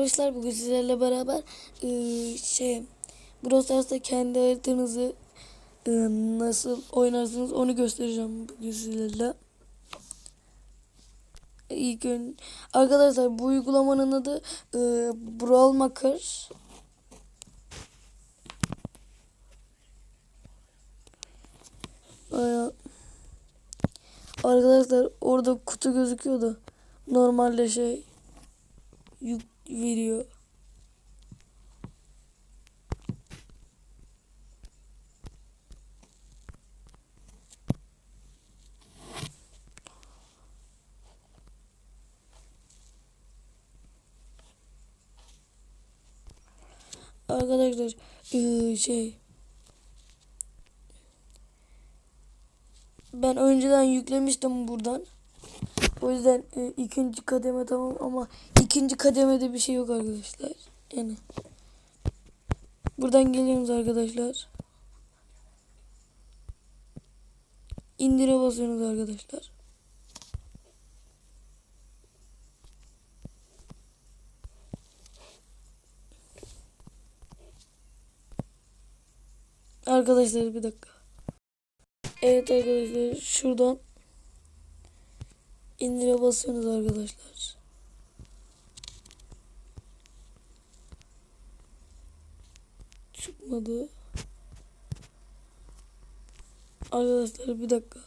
arkadaşlar bugün sizlerle beraber eee, şey Brawl kendi haritanızı eee, nasıl oynarsınız onu göstereceğim bugün sizlerle. İlk ön arkadaşlar bu uygulamanın adı eee Brawl Maker. Arkadaşlar orada kutu gözüküyordu. Normalde şey yük veriyor. Arkadaşlar şey ben önceden yüklemiştim buradan. O yüzden e, ikinci kademe tamam ama ikinci kademede bir şey yok arkadaşlar. Yani buradan geliyoruz arkadaşlar. İndire basıyorsunuz arkadaşlar. Arkadaşlar bir dakika. Evet arkadaşlar şuradan indire basıyorsunuz arkadaşlar. Çıkmadı. Arkadaşlar bir dakika.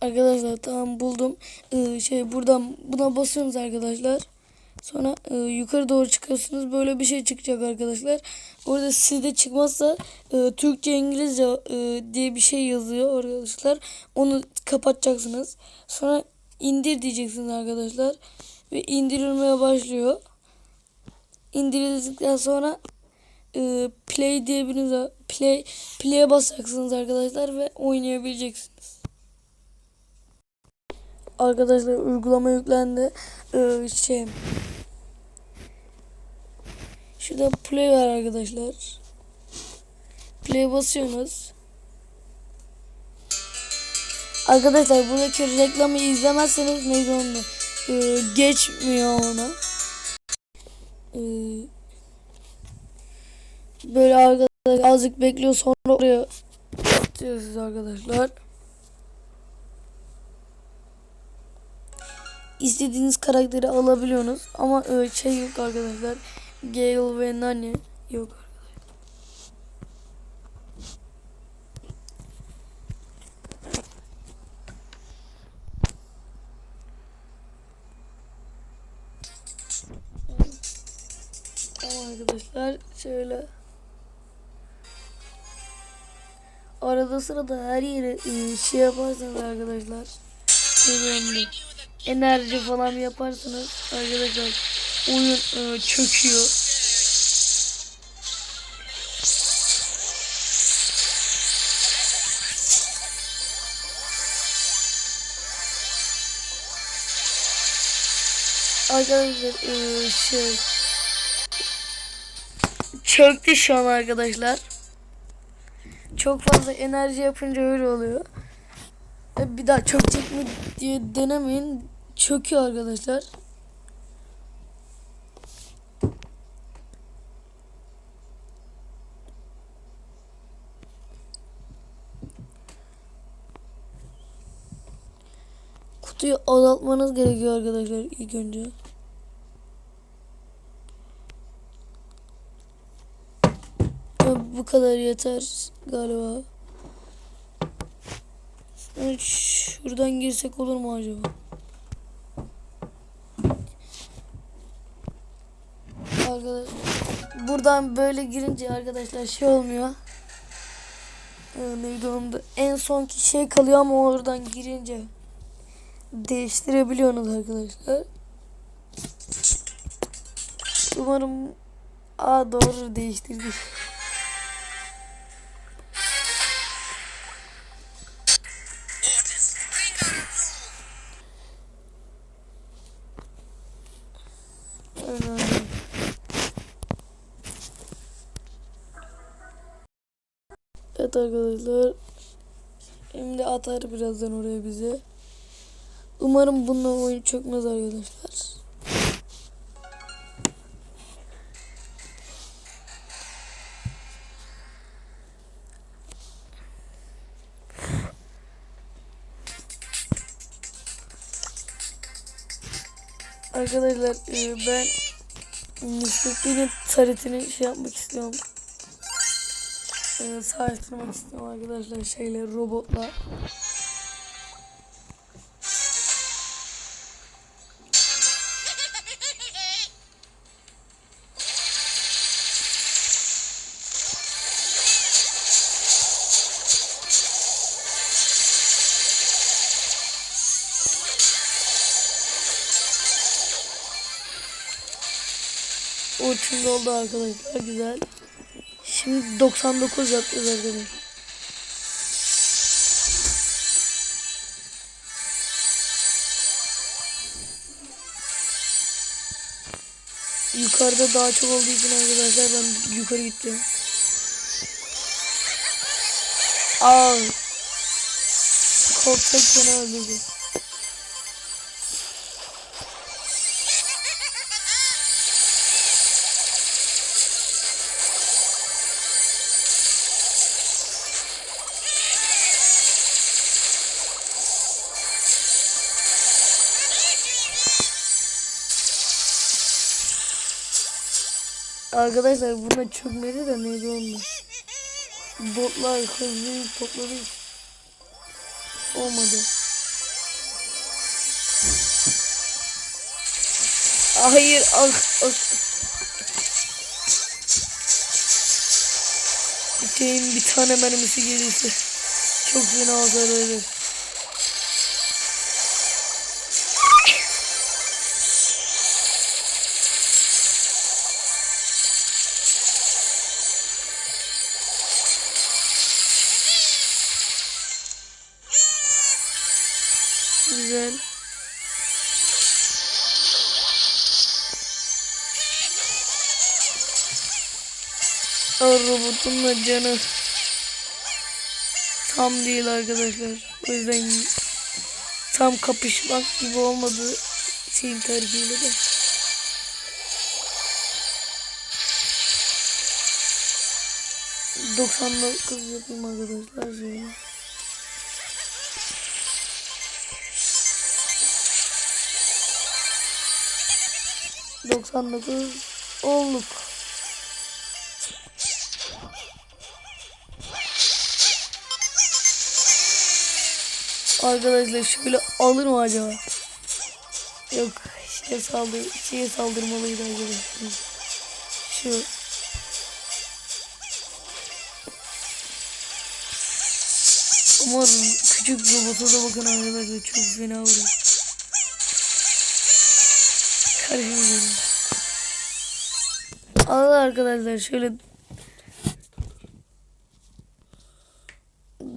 Arkadaşlar tamam buldum. Ee, şey buradan buna basıyorsunuz arkadaşlar. Sonra e, yukarı doğru çıkıyorsunuz. Böyle bir şey çıkacak arkadaşlar. Orada sizde çıkmazsa e, Türkçe İngilizce e, diye bir şey yazıyor arkadaşlar. Onu kapatacaksınız. Sonra indir diyeceksiniz arkadaşlar. Ve indirilmeye başlıyor. İndirildikten sonra e, play diyebiliriz. Play play'e basacaksınız arkadaşlar ve oynayabileceksiniz. Arkadaşlar uygulama yüklendi. Ee, şey Şurada play var arkadaşlar. Play basıyorsunuz. Arkadaşlar buradaki reklamı izlemezseniz neydi onu ee, geçmiyor ona. Ee, böyle arkadaşlar azıcık bekliyor sonra oraya atıyorsunuz arkadaşlar. istediğiniz karakteri alabiliyorsunuz. Ama şey yok arkadaşlar. Gale ve Nani yok. Arkadaşlar şöyle. Arada sırada her yere e, şey yaparsanız arkadaşlar. Önemli enerji falan yaparsanız arkadaşlar. Oyun e, çöküyor. Arkadaşlar e, şey çöktü şu an arkadaşlar. Çok fazla enerji yapınca öyle oluyor. E, Bir daha çökecek mi diye denemeyin. Çöküyor arkadaşlar. Kutuyu azaltmanız gerekiyor arkadaşlar ilk önce. E, Bu kadar yeter galiba. Şuradan girsek olur mu acaba? Arkadaşlar buradan böyle girince arkadaşlar şey olmuyor. Ee, neydi onun en sonki şey kalıyor ama oradan girince değiştirebiliyorsunuz arkadaşlar. Umarım Aa doğru değiştirdik. Öyle. Evet arkadaşlar. Şimdi atar birazdan oraya bize. Umarım bununla oyun çökmez arkadaşlar. Arkadaşlar e, ben. Bean'in taretini şey yapmak istiyorum. E, sağlaştırmak istiyorum arkadaşlar şeyle robotla. O şimdi oldu arkadaşlar güzel. Şimdi 99 yapacağız arkadaşlar. Yukarıda daha çok olduğu için arkadaşlar ben yukarı gideceğim. Aa. Koltuk beni öldürdü. Arkadaşlar buna çökmedi de neydi onda? Botlar hızlı topladı. Olmadı. Hayır ah ah. Şeyin bir tane mermisi gelirse çok fena hasar verir. Da canı tam değil arkadaşlar. O yüzden tam kapışmak gibi olmadı şeyin tarifiyle de. Dokuz yapayım arkadaşlar şöyle. Doksan dokuz olduk. Arkadaşlar şöyle alır mı acaba? Yok şeye saldır şeye saldırmalıydı arkadaşlar. Şu Ama küçük robota da bakın arkadaşlar çok fena vuruyor. Karışmıyorum. Allah arkadaşlar şöyle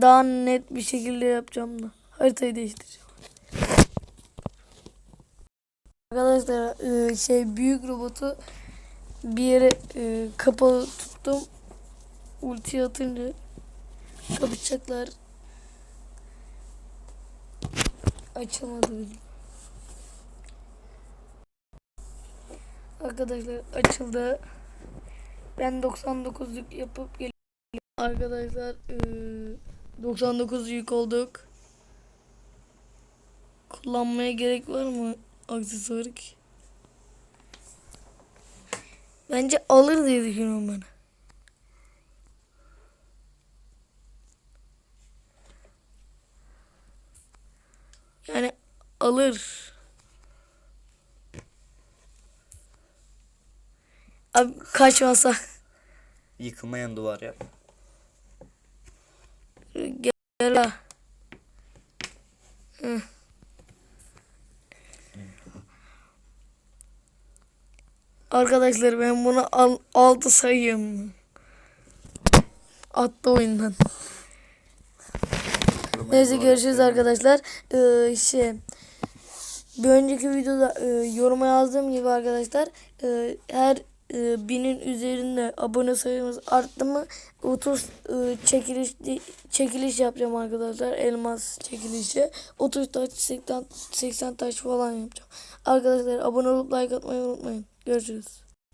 daha net bir şekilde yapacağım da haritayı değiştireceğim. Arkadaşlar e, şey büyük robotu bir yere e, kapalı tuttum. Ulti atınca kapışacaklar. Açılmadı. Arkadaşlar açıldı. Ben 99'luk yapıp geliyorum. Arkadaşlar eee, 99 yük olduk. Kullanmaya gerek var mı aksesuarı ki? Bence alır diye düşünüyorum ben. Yani alır. Abi kaçmasa. Yıkılmayan duvar yap. Gel la. Hı. Arkadaşlar ben bunu al, altı sayıyorum. Attı oyundan. Neyse görüşürüz arkadaşlar. Ee, şey bir önceki videoda e, yoruma yazdığım gibi arkadaşlar e, her e, binin üzerinde abone sayımız arttı mı 30 e, çekiliş çekiliş yapacağım arkadaşlar elmas çekilişi 30 taş 80, 80 taş falan yapacağım arkadaşlar abone olup like atmayı unutmayın görüşürüz